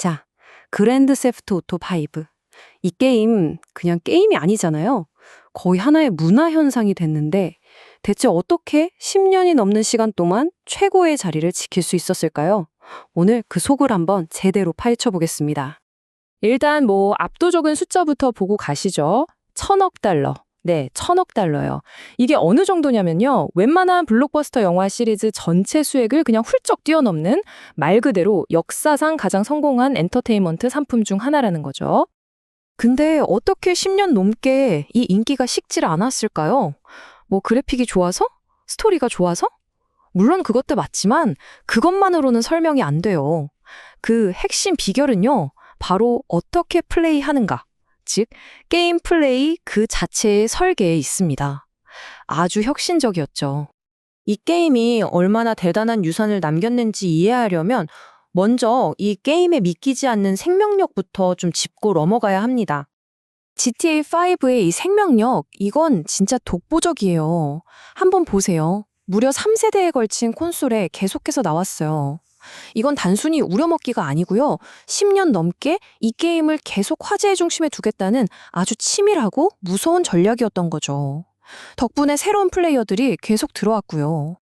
자, 그랜드 세프트 오토 5. 이 게임 그냥 게임이 아니잖아요. 거의 하나의 문화 현상이 됐는데 대체 어떻게 10년이 넘는 시간 동안 최고의 자리를 지킬 수 있었을까요? 오늘 그 속을 한번 제대로 파헤쳐 보겠습니다. 일단 뭐 압도적인 숫자부터 보고 가시죠. 천억 달러. 네, 천억 달러요. 이게 어느 정도냐면요. 웬만한 블록버스터 영화 시리즈 전체 수액을 그냥 훌쩍 뛰어넘는 말 그대로 역사상 가장 성공한 엔터테인먼트 상품 중 하나라는 거죠. 근데 어떻게 10년 넘게 이 인기가 식질 않았을까요? 뭐 그래픽이 좋아서? 스토리가 좋아서? 물론 그것도 맞지만 그것만으로는 설명이 안 돼요. 그 핵심 비결은요. 바로 어떻게 플레이하는가. 즉, 게임 플레이 그 자체의 설계에 있습니다. 아주 혁신적이었죠. 이 게임이 얼마나 대단한 유산을 남겼는지 이해하려면 먼저 이 게임에 믿기지 않는 생명력부터 좀 짚고 넘어가야 합니다. GTA5의 이 생명력, 이건 진짜 독보적이에요. 한번 보세요. 무려 3세대에 걸친 콘솔에 계속해서 나왔어요. 이건 단순히 우려먹기가 아니고요. 10년 넘게 이 게임을 계속 화제의 중심에 두겠다는 아주 치밀하고 무서운 전략이었던 거죠. 덕분에 새로운 플레이어들이 계속 들어왔고요.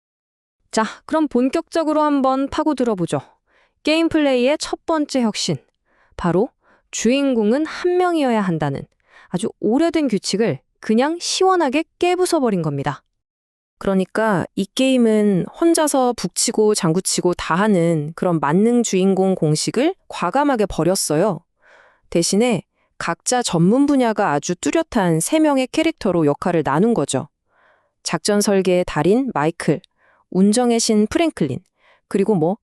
자, 그럼 본격적으로 한번 파고 들어보죠. 게임 플레이의 첫 번째 혁신. 바로 주인공은 한 명이어야 한다는 아주 오래된 규칙을 그냥 시원하게 깨부숴버린 겁니다. 그러니까 이 게임은 혼자서 북치고 장구치고 다 하는 그런 만능 주인공 공식을 과감하게 버렸어요. 대신에 각자 전문 분야가 아주 뚜렷한 세 명의 캐릭터로 역할을 나눈 거죠. 작전 설계의 달인 마이클, 운정의 신 프랭클린, 그리고 뭐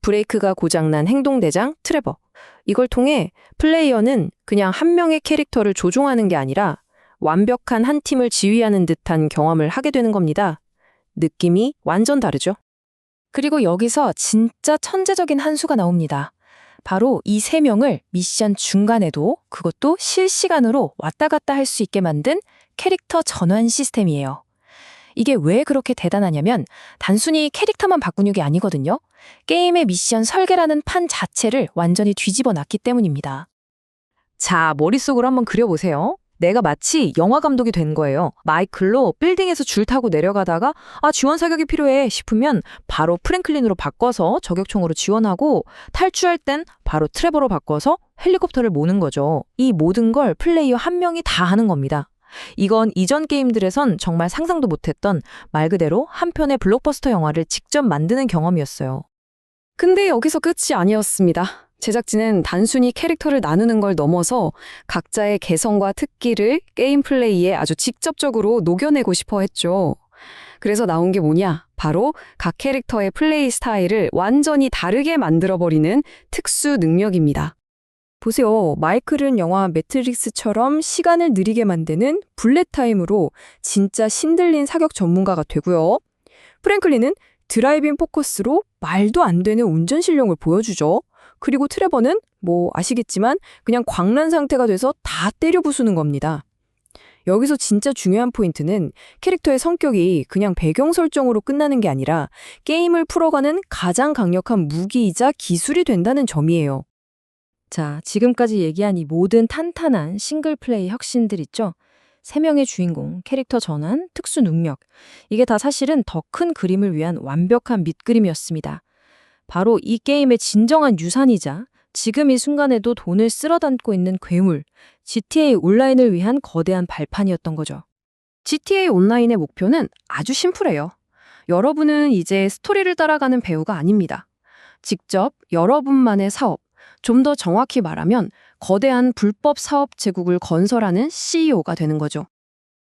브레이크가 고장난 행동대장 트레버. 이걸 통해 플레이어는 그냥 한 명의 캐릭터를 조종하는 게 아니라 완벽한 한 팀을 지휘하는 듯한 경험을 하게 되는 겁니다. 느낌이 완전 다르죠? 그리고 여기서 진짜 천재적인 한 수가 나옵니다. 바로 이 세 명을 미션 중간에도 그것도 실시간으로 왔다 갔다 할 수 있게 만든 캐릭터 전환 시스템이에요. 이게 왜 그렇게 대단하냐면 단순히 캐릭터만 바꾸는 게 아니거든요. 게임의 미션 설계라는 판 자체를 완전히 뒤집어 놨기 때문입니다. 자, 머릿속으로 한번 그려보세요. 내가 마치 영화 감독이 된 거예요. 마이클로 빌딩에서 줄 타고 내려가다가 아 지원 사격이 필요해 싶으면 바로 프랭클린으로 바꿔서 저격총으로 지원하고 탈출할 땐 바로 트레버로 바꿔서 헬리콥터를 모는 거죠. 이 모든 걸 플레이어 한 명이 다 하는 겁니다. 이건 이전 게임들에선 정말 상상도 못했던 말 그대로 한 편의 블록버스터 영화를 직접 만드는 경험이었어요. 근데 여기서 끝이 아니었습니다. 제작진은 단순히 캐릭터를 나누는 걸 넘어서 각자의 개성과 특기를 게임 플레이에 아주 직접적으로 녹여내고 싶어 했죠. 그래서 나온 게 뭐냐? 바로 각 캐릭터의 플레이 스타일을 완전히 다르게 만들어버리는 특수 능력입니다. 보세요. 마이클은 영화 매트릭스처럼 시간을 느리게 만드는 블랙 타임으로 진짜 신들린 사격 전문가가 되고요. 프랭클린은 드라이빙 포커스로 말도 안 되는 운전 실력을 보여주죠. 그리고 트레버는 뭐 아시겠지만 그냥 광란 상태가 돼서 다 때려 부수는 겁니다. 여기서 진짜 중요한 포인트는 캐릭터의 성격이 그냥 배경 설정으로 끝나는 게 아니라 게임을 풀어가는 가장 강력한 무기이자 기술이 된다는 점이에요. 자, 지금까지 얘기한 이 모든 탄탄한 싱글 플레이 혁신들 있죠? 세 명의 주인공, 캐릭터 전환, 특수 능력. 이게 다 사실은 더 큰 그림을 위한 완벽한 밑그림이었습니다. 바로 이 게임의 진정한 유산이자 지금 이 순간에도 돈을 쓸어 담고 있는 괴물, GTA 온라인을 위한 거대한 발판이었던 거죠. GTA 온라인의 목표는 아주 심플해요. 여러분은 이제 스토리를 따라가는 배우가 아닙니다. 직접 여러분만의 사업, 좀 더 정확히 말하면 거대한 불법 사업 제국을 건설하는 CEO가 되는 거죠.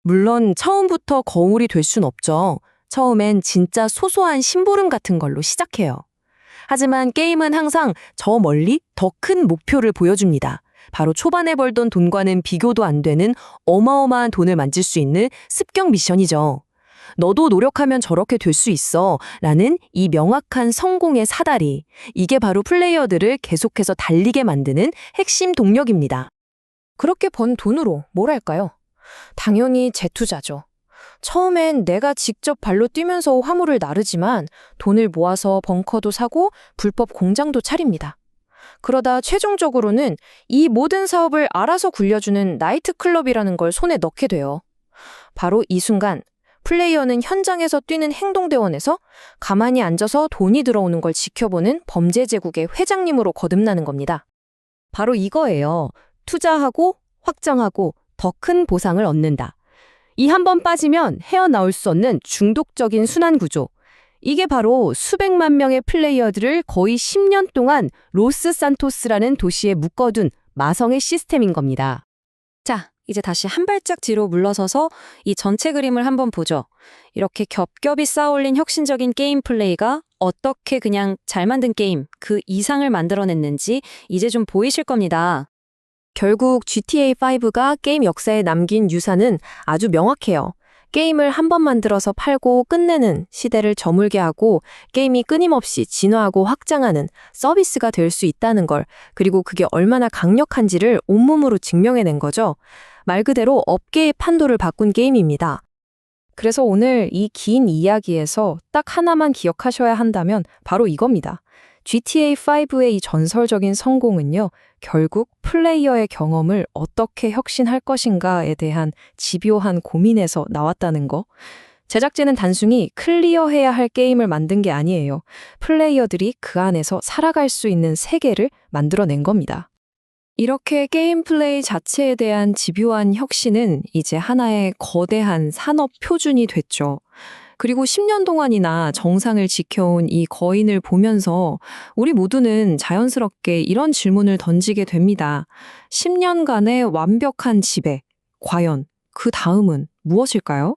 물론 처음부터 거울이 될 순 없죠. 처음엔 진짜 소소한 심부름 같은 걸로 시작해요. 하지만 게임은 항상 저 멀리 더 큰 목표를 보여줍니다. 바로 초반에 벌던 돈과는 비교도 안 되는 어마어마한 돈을 만질 수 있는 습격 미션이죠. 너도 노력하면 저렇게 될 수 있어. 라는 이 명확한 성공의 사다리. 이게 바로 플레이어들을 계속해서 달리게 만드는 핵심 동력입니다. 그렇게 번 돈으로 뭘 할까요? 당연히 재투자죠. 처음엔 내가 직접 발로 뛰면서 화물을 나르지만 돈을 모아서 벙커도 사고 불법 공장도 차립니다. 그러다 최종적으로는 이 모든 사업을 알아서 굴려주는 나이트클럽이라는 걸 손에 넣게 돼요. 바로 이 순간 플레이어는 현장에서 뛰는 행동대원에서 가만히 앉아서 돈이 들어오는 걸 지켜보는 범죄 제국의 회장님으로 거듭나는 겁니다. 바로 이거예요. 투자하고 확장하고 더 큰 보상을 얻는다. 이 한 번 빠지면 헤어나올 수 없는 중독적인 순환 구조. 이게 바로 수백만 명의 플레이어들을 거의 10년 동안 로스 산토스라는 도시에 묶어둔 마성의 시스템인 겁니다. 자, 이제 다시 한 발짝 뒤로 물러서서 이 전체 그림을 한번 보죠. 이렇게 겹겹이 쌓아올린 혁신적인 게임 플레이가 어떻게 그냥 잘 만든 게임, 그 이상을 만들어냈는지 이제 좀 보이실 겁니다. 결국 GTA5가 게임 역사에 남긴 유산은 아주 명확해요. 게임을 한 번 만들어서 팔고 끝내는 시대를 저물게 하고 게임이 끊임없이 진화하고 확장하는 서비스가 될 수 있다는 걸, 그리고 그게 얼마나 강력한지를 온몸으로 증명해낸 거죠. 말 그대로 업계의 판도를 바꾼 게임입니다. 그래서 오늘 이 긴 이야기에서 딱 하나만 기억하셔야 한다면 바로 이겁니다. GTA5의 이 전설적인 성공은요, 결국 플레이어의 경험을 어떻게 혁신할 것인가에 대한 집요한 고민에서 나왔다는 거. 제작진은 단순히 클리어해야 할 게임을 만든 게 아니에요. 플레이어들이 그 안에서 살아갈 수 있는 세계를 만들어낸 겁니다. 이렇게 게임 플레이 자체에 대한 집요한 혁신은 이제 하나의 거대한 산업 표준이 됐죠. 그리고 10년 동안이나 정상을 지켜온 이 거인을 보면서 우리 모두는 자연스럽게 이런 질문을 던지게 됩니다. 10년간의 완벽한 지배, 과연 그 다음은 무엇일까요?